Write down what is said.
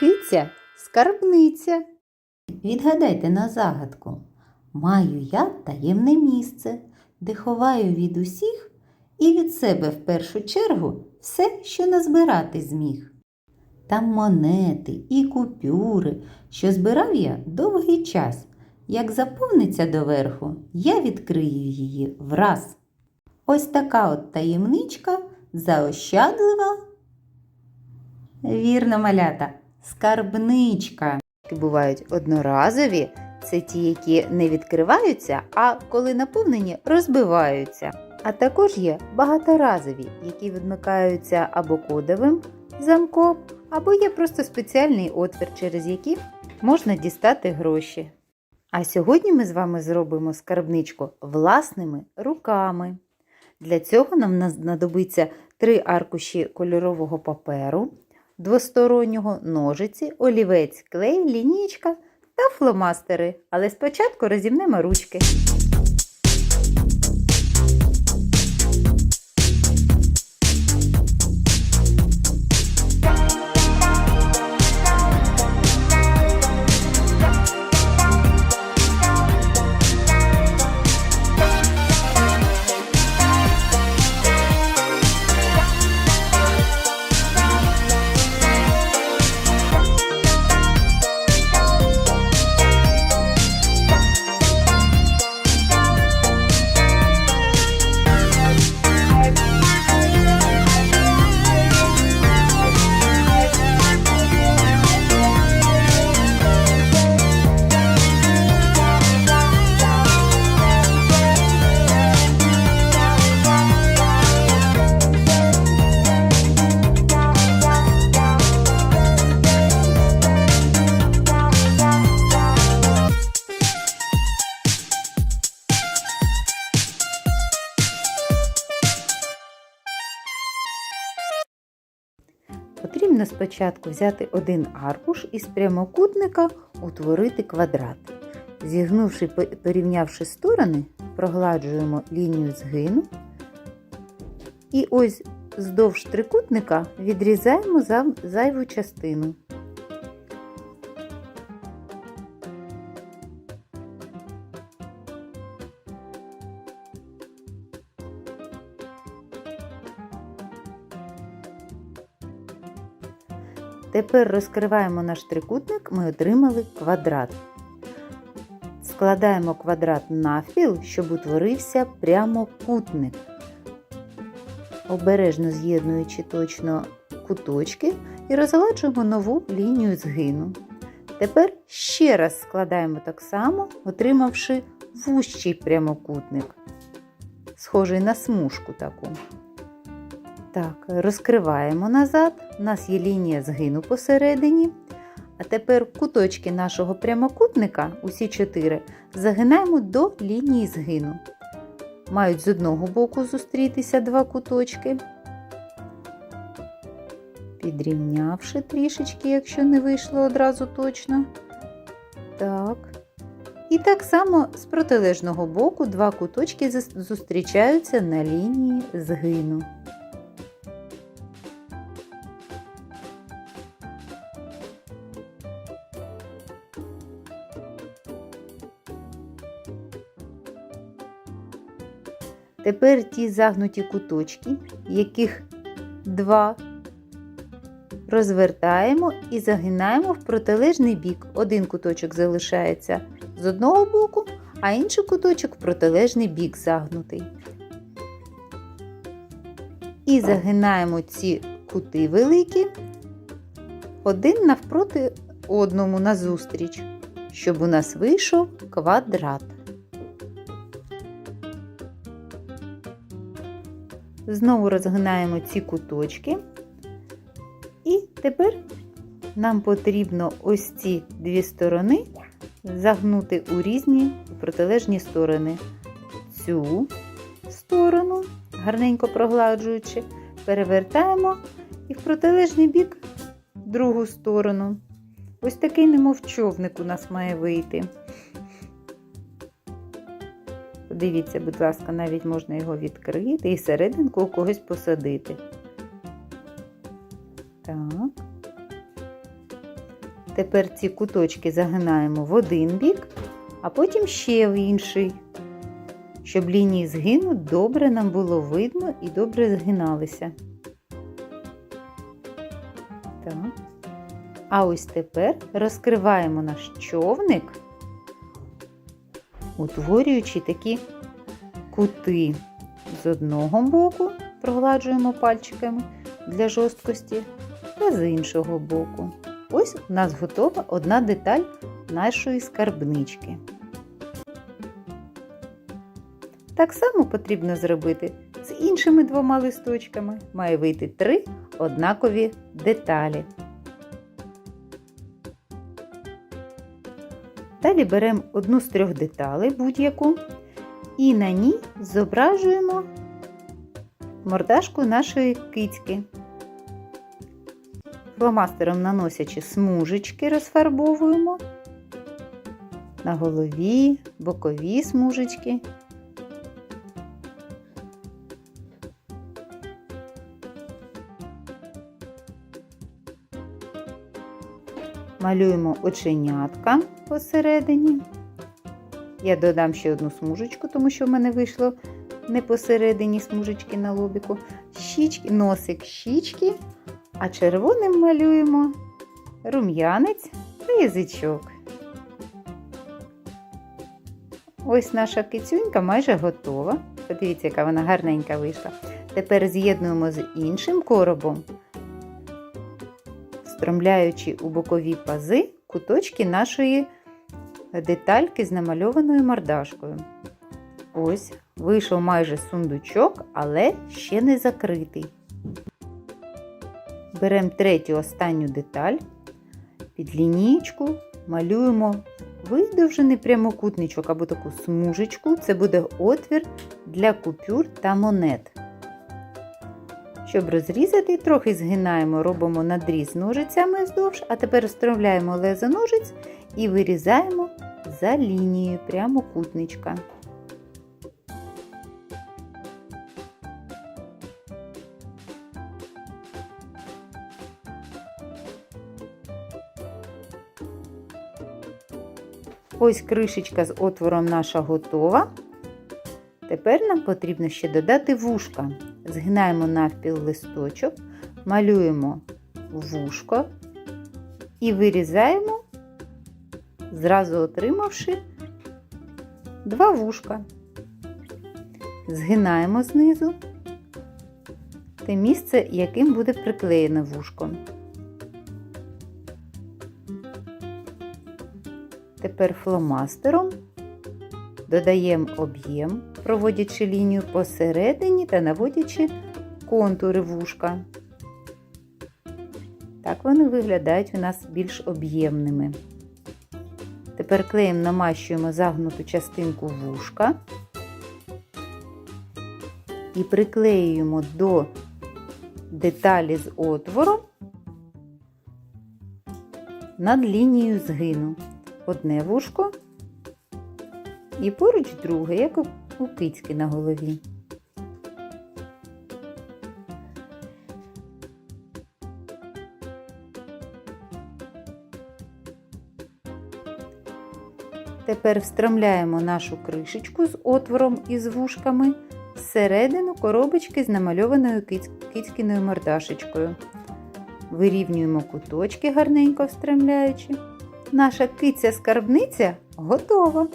Киця скарбниця. Відгадайте на загадку. Маю я таємне місце, де ховаю від усіх і від себе в першу чергу все, що назбирати зміг. Там монети і купюри, що збирав я довгий час. Як заповниться доверху, я відкрию її враз. Ось така от таємничка заощадлива. Вірно, малята, скарбничка. Бувають одноразові, це ті, які не відкриваються, а коли наповнені, розбиваються. А також є багаторазові, які відмикаються або кодовим замком, або є просто спеціальний отвір, через який можна дістати гроші. А сьогодні ми з вами зробимо скарбничку власними руками. Для цього нам знадобиться три аркуші кольорового паперу, двостороннього ножиці, олівець, клей, лінійка та фломастери. Але спочатку розімнемо ручки. Потрібно спочатку взяти один аркуш і з прямокутника утворити квадрат. Зігнувши, по- порівнявши сторони, прогладжуємо лінію згину. І ось вздовж трикутника відрізаємо зайву частину. Тепер розкриваємо наш трикутник, ми отримали квадрат. Складаємо квадрат навпіл, щоб утворився прямокутник. Обережно з'єднуючи точно куточки і розгладжуємо нову лінію згину. Тепер ще раз складаємо так само, отримавши вущий прямокутник, схожий на смужку таку. Так, розкриваємо назад. У нас є лінія згину посередині. А тепер куточки нашого прямокутника, усі чотири, загинаємо до лінії згину. Мають з одного боку зустрітися два куточки. Підрівнявши трішечки, якщо не вийшло одразу точно. Так. І так само з протилежного боку два куточки зустрічаються на лінії згину. Тепер ті загнуті куточки, яких два, розвертаємо і загинаємо в протилежний бік. Один куточок залишається з одного боку, а інший куточок в протилежний бік загнутий. І загинаємо ці кути великі один навпроти одному назустріч, щоб у нас вийшов квадрат. Знову розгинаємо ці куточки. І тепер нам потрібно ось ці дві сторони загнути у різні протилежні сторони. Цю сторону, гарненько прогладжуючи, перевертаємо і в протилежний бік другу сторону. Ось такий немов човник у нас має вийти. Подивіться, будь ласка, навіть можна його відкрити і серединку у когось посадити. Так. Тепер ці куточки загинаємо в один бік, а потім ще в інший, щоб лінії згину добре нам було видно і добре згиналися. Так. А ось тепер розкриваємо наш човник, утворюючи такі кути з одного боку, прогладжуємо пальчиками для жорсткості, та з іншого боку. Ось у нас готова одна деталь нашої скарбнички. Так само потрібно зробити з іншими двома листочками. Має вийти три однакові деталі. Далі беремо одну з трьох деталей, будь-яку, і на ній зображуємо мордашку нашої кицьки. Фломастером наносячи смужечки, розфарбовуємо на голові, бокові смужечки. Малюємо оченятка посередині. Я додам ще одну смужечку, тому що в мене вийшло не посередині смужечки на лобіку. Щічки, носик щічки, а червоним малюємо рум'янець та язичок. Ось наша кицюнька майже готова. Подивіться, яка вона гарненька вийшла. Тепер з'єднуємо з іншим коробом, стромляючи у бокові пази куточки нашої детальки з намальованою мордашкою. Ось, вийшов майже сундучок, але ще не закритий. Беремо третю останню деталь, під лінієчку малюємо видовжений прямокутничок або таку смужечку. Це буде отвір для купюр та монет. Щоб розрізати, трохи згинаємо, робимо надріз ножицями вздовж, а тепер вставляємо лезо ножиць і вирізаємо за лінією прямокутничка. Ось кришечка з отвором наша готова. Тепер нам потрібно ще додати вушка. Згинаємо навпіл листочок, малюємо вушко і вирізаємо, зразу отримавши два вушка. Згинаємо знизу те місце, яким буде приклеєне вушко. Тепер фломастером додаємо об'єм, проводячи лінію посередині та наводячи контури вушка. Так вони виглядають у нас більш об'ємними. Тепер клеєм намащуємо загнуту частинку вушка і приклеюємо до деталі з отвором над лінією згину одне вушко і поруч друге, у кицьки на голові. Тепер встромляємо нашу кришечку з отвором і з вушками всередину коробочки з намальованою кицькіною мордашечкою. Вирівнюємо куточки, гарненько встромляючи. Наша киця-скарбниця готова.